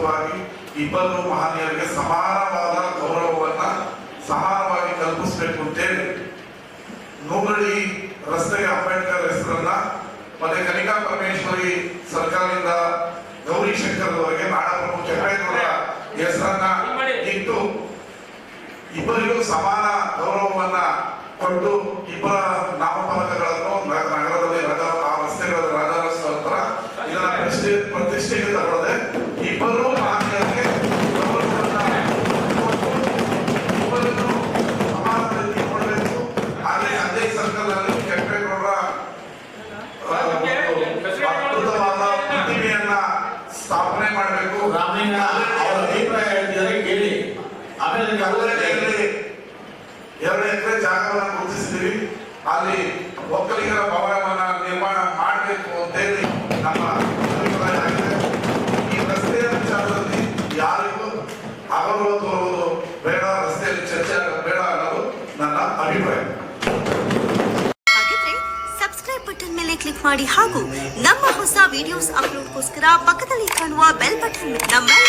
ಶಾಶ್ವತವಾಗಿ ಇಬ್ಬರು ಮಹನೀಯರಿಗೆ ಸಮಾನವಾದ ಗೌರವವನ್ನ ಸಮಾನವಾಗಿ ಕಲ್ಪಿಸಬೇಕು ಅಂತೇಳಿ. ನೂರಡಿ ರಸ್ತೆಯ ಅಂಬೇಡ್ಕರ್ ಹೆಸರನ್ನ ಮತ್ತೆ ಕನಿಕಾ ಪರಮೇಶ್ವರಿ ಸರ್ಕಾರದಿಂದ ಗೌರಿ ಶಂಕರ್ವರೆಗೆ ನಾಡಪ್ರಭು ಚಕ್ರೇಂದ್ರ ಹೆಸರನ್ನ ಇಟ್ಟು ಇಬ್ಬರಿಗೂ ಸಮಾನ ಗೌರವವನ್ನ ಕೊಟ್ಟು ಇಬ್ಬರ ನಾಮಫಲಕಗಳನ್ನು ನಗರದಲ್ಲಿ ರಜ ಆ ರಸ್ತೆಗಳಲ್ಲಿ ರಾಜಾರೋತ್ಸವ ಹತ್ರ ಇದನ್ನ ಪ್ರತಿಷ್ಠೆ ಪ್ರತಿಷ್ಠೆಗೆ ಅಲ್ಲೇ ಒಕ್ಕಲಿಗರ ನಿರ್ಮಾಣ ಮಾಡಬೇಕು ನಮ್ಮ ಅಭಿಪ್ರಾಯ ಆಗಿದೆ. ಈ ರಸ್ತೆಯ ಬಟನ್ ಮೇಲೆ ಕ್ಲಿಕ್ ಮಾಡಿ ಹಾಗೂ ನಮ್ಮ ಹೊಸ ವಿಡಿಯೋಸ್ ಅಪ್ಲೋಡ್ಗೋಸ್ಕರ ಪಕ್ಕದಲ್ಲಿ ಕಾಣುವ ಬೆಲ್ ಬಟನ್ ನಮ್ಮೆಲ್ಲ